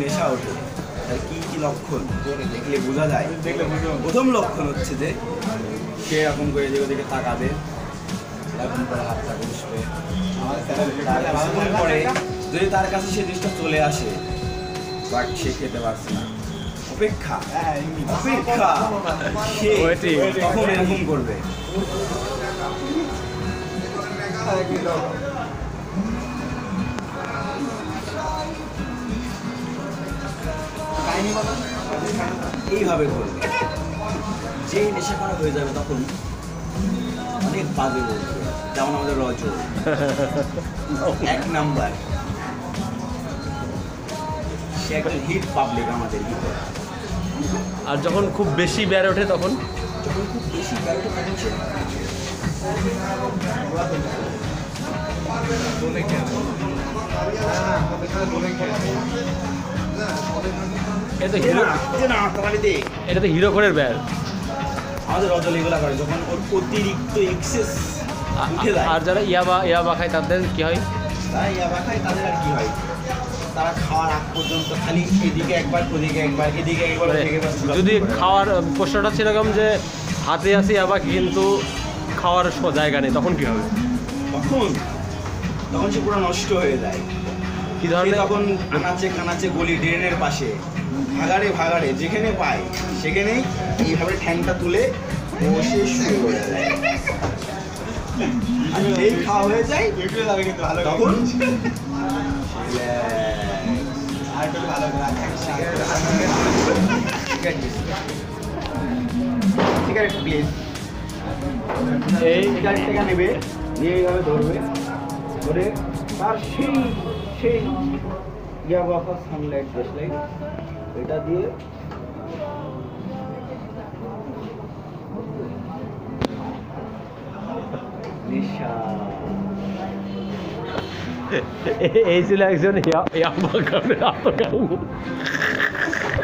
নেশা ওঠে। তার কি কি লক্ষণ? দেখলে বোঝা যায়। দেখলে প্রথম লক্ষণ হচ্ছে যে সে এরকম করে যে ওদিকে তাকাবে এরকম করে হাতটা তার পরে যদি তার কাছে সে জিনিসটা চলে আসে বাট সে খেতে পারছে না। অপেক্ষা। অপেক্ষা। সে তখন এরকম করবে। এইভাবে করবে। যেই নেশা করা হয়ে যাবে তখন অনেক বাজে বলবে। যেমন আমাদের রজ এক নাম্বার। সে একজন হিট পাবলিক আমাদের ভিতরে। আর যখন খুব বেশি বেড়ে ওঠে তখন? যখন খুব বেশি ব্যাপারটা তখন সে এটা তো হিরো। এটা তো হিরো আমাদের রজল এগুলা করে যখন ওর অতিরিক্ত এক্সেস উঠে আর যারা ইয়াবা ইয়াবা খায় তাদের কি হয়? ইয়াবা খায় তাদের আর কি হয়? তারা খাওয়ার আগ পর্যন্ত খালি এদিকে একবার ওদিকে একবার এদিকে একবার মানে যদি খাওয়ার প্রশ্নটা ছিল এরকম যে হাতে আসি ইয়াবা কিন্তু খাওয়ার জায়গা নেই তখন কি হবে? তখন? তখন সে পুরো নষ্ট হয়ে যায়। কি ধরনের? তখন আনাচে কানাচে গলি ড্রেনের পাশে। ভাগাড়ে ভাগাড়ে, যেখানে পায় সেখানেই এইভাবে ঠ্যাংটা তুলে বসে শুয়ে পড়ে যায়। যেই খাওয়া হয়ে যায়, তখন প্লিজ এই সিগারেট টাকা নেবে এইভাবে ধরবে, ধরে সেই সেই এটা দিয়ে নেশা এই ছিল একজন ইয়া- ইয়াবা খাবে আত্মকামী